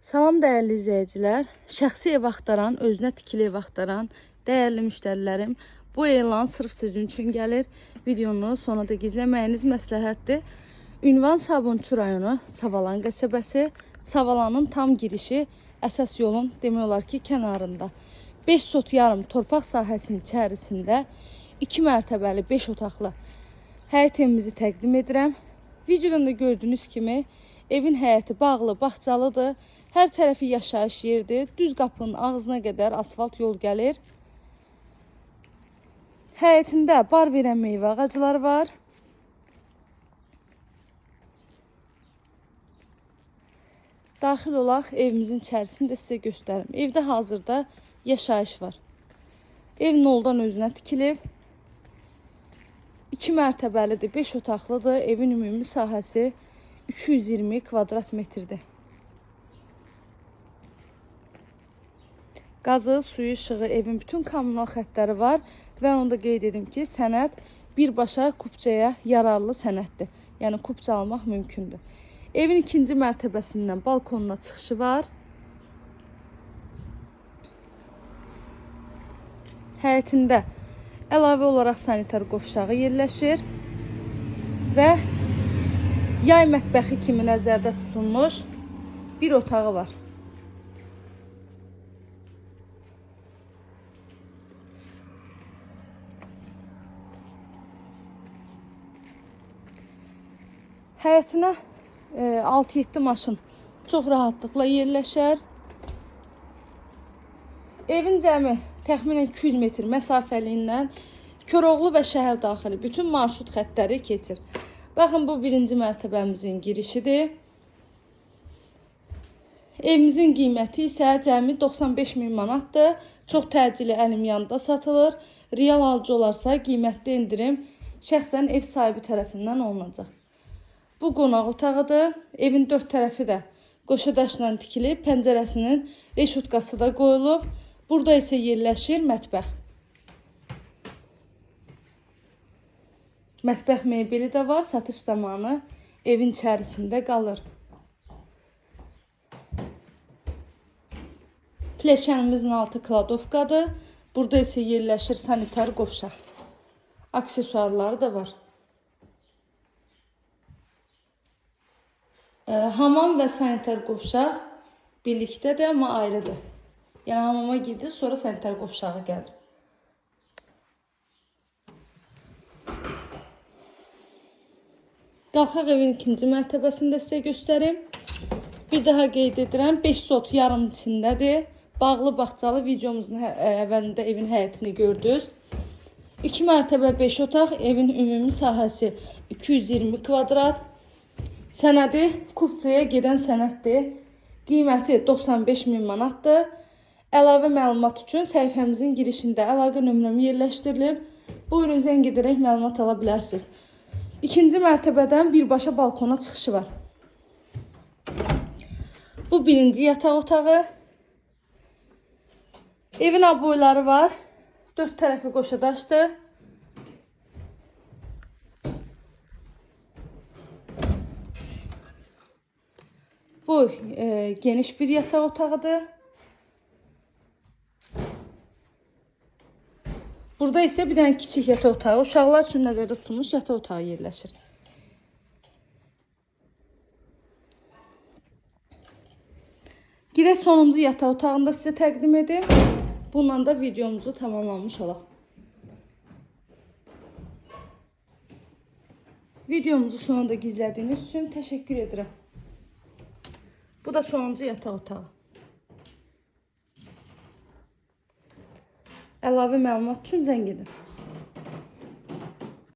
Salam dəyərli izləyicilər. Şəxsi ev axtaran, özünə tikili ev axtaran dəyərli müştərilərim, bu elan sırf sizin üçün gəlir. Videonu sona da izləməyiniz məsləhətdir. Ünvan Sabunçu rayonu, Savalan qəsəbəsi, Savalanın tam girişi əsas yolun demək olar ki, kənarında. 5 sot yarım torpaq sahəsinin içərisində 2 mərtəbəli 5 otaqlı həyət evimizi təqdim edirəm. Videoda da gördüyünüz kimi evin həyəti bağlı, bağçalıdır. Hər tərəfi yaşayış yeridir. Düz qapının ağzına qədər asfalt yol gəlir. Həyətində bar verən meyvə ağacları var. Daxil olaq evimizin içərisini də sizə göstərim. Evdə hazırda yaşayış var. Ev noldan özünə tikilib. 2 mərtəbəlidir, 5 otaqlıdır. Evin ümumi sahəsi 220 kvadrat metrdir. Qazı, suyu, işığı, evin bütün kommunal xəttləri var və onu da qeyd edim ki, sənəd birbaşa kupçaya yararlı sənəddir. Yəni kupça almaq mümkündür. Evin ikinci mərtəbəsindən balkonuna çıxışı var. Həyətində əlavə olaraq sanitar qovşağı yerləşir və yay mətbəxi kimi nəzərdə tutulmuş bir otağı var. Həyətinə e, 6-7 maşın çox rahatlıqla yerləşər. Evin cəmi təxminən 200 metr məsafəliyindən Koroğlu və şəhər daxili bütün marşrut xəttləri keçir. Baxın bu birinci mərtəbəmizin girişidir. Evimizin qiyməti isə cəmi 95 min manatdır. Çox təcili əlim yanında satılır. Real alıcı olarsa qiymətli endirim şəxsən ev sahibi tərəfindən olunacaq. Bu qonaq otağıdır. Evin dörd tərəfi də qoşa daşla tikilib, pəncərəsinin reşutkası da qoyulub. Burada isə yerləşir mətbəx. Mətbəx mebeli də var, satış zamanı evin içərisində qalır. Pilləkənimizin altı kladovkadır. Burada isə yerləşir sanitar qovşaq. Aksesuarları da var. Hamam və sanitar qovşaq birlikdədir, amma ayrıdır. Yəni hamama girdi, sonra sanitar qovşağı gəlir. Qalxaq evin ikinci mərtəbəsində sizə göstərim. Bir daha qeyd edirəm, 5 sot yarım içindədir. Bağlı bağçalı videomuzun əvvəlində evin həyətini gördünüz. 2 mərtəbə 5 otaq, evin ümumi sahəsi 220 kvadrat. Sənədi kupçaya gedən sənəddir. Qiyməti 95 min manatdır. Əlavə məlumat üçün səhifəmizin girişində əlaqə nömrəm yerləşdirilib. Buyurun zəng edərək məlumat ala bilərsiniz. İkinci mərtəbədən birbaşa balkona çıxışı var. Bu birinci yataq otağı. Evin aboyları var. Dörd tərəfi qoşadaşdır. Bu e, geniş bir yataq otağıdır. Burada isə bir dənə kiçik yataq otağı, uşaqlar üçün nəzərdə tutulmuş yataq otağı yerləşir. Gedək sonuncu yataq otağını da sizə təqdim edim. Bununla da videomuzu tamamlamış olaq. Videomuzu sonunda izlədiyiniz üçün təşəkkür edirəm. Bu da sonuncu yataq otağı. Əlavə məlumat üçün zəng.